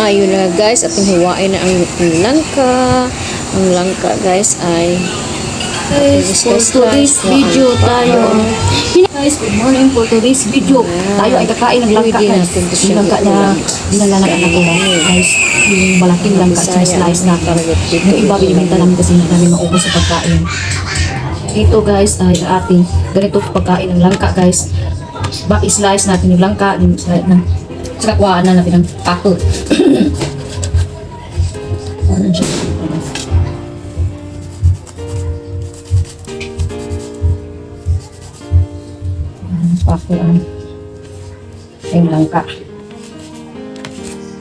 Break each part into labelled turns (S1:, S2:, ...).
S1: Ayun na guys, ating huwain na ang langka. Ang langka guys ay
S2: Guys, for today's video tayo. Guys, good morning for today's video. Tayo ay kakain ng langka guys. Yung langka na dinala ng anak ko guys. Yung malaking langka na slice na. Yung iba binibenta namin kasi hindi namin maubos sa pagkain. Ito guys ay ating ganito pagkain ng langka guys. Back slice natin yung langka. Yung na. Tsaka kuhaan na natin ng pako. Ano siya? Pako ang yung langka.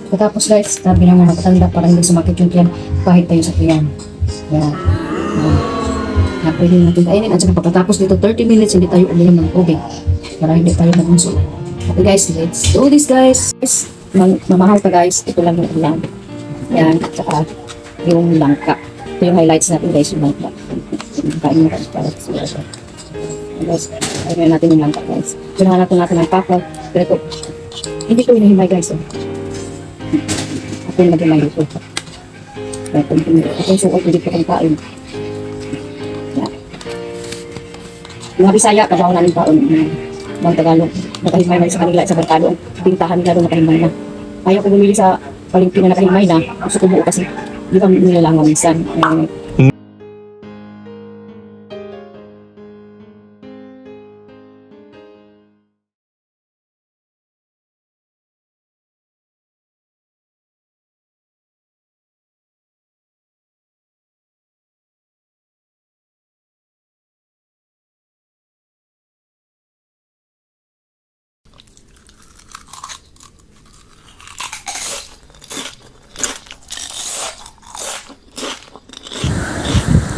S2: Pagkatapos guys, sabi ng mga matanda para hindi sumakit yung tiyan kahit tayo sa tiyan. Yan. Yan. Yan, pwede natin kainin. At saka pagkatapos dito 30 minutes, hindi tayo uminom ng tubig para hindi tayo magunso. Okay guys, let's do this guys. Guys, mam- mamahal ka guys. Ito lang yung ulam. Yan, at saka yung langka. Ito yung highlights natin guys, yung langka. Kain mo guys para sa sulat. Guys, ayun natin yung langka guys. Pinahan natin natin ng pako. Pero ito, hindi ko hinahimay guys. Oh. Ako yung naging dito. Kaya kung ako yung suot, hindi ko kang kain. Yan. Mga Bisaya, kabaw namin kaon. Mga Tagalog. Nakahimay na sa kanila sa barkado. Ang pintahan nila doon nakahimay na. Ayaw ko bumili sa palengke na nakahimay na. Gusto ko buo kasi di ba nilalangan minsan. Eh,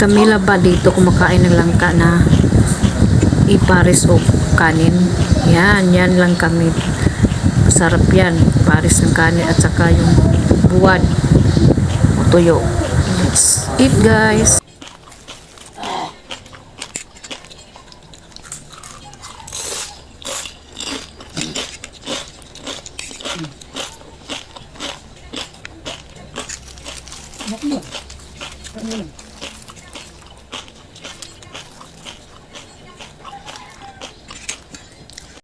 S1: Camila ba dito kumakain ng langka na ipares o kanin? Yan, yan lang kami. Masarap yan. Pares ng kanin at saka yung buwad o tuyo. Let's eat guys.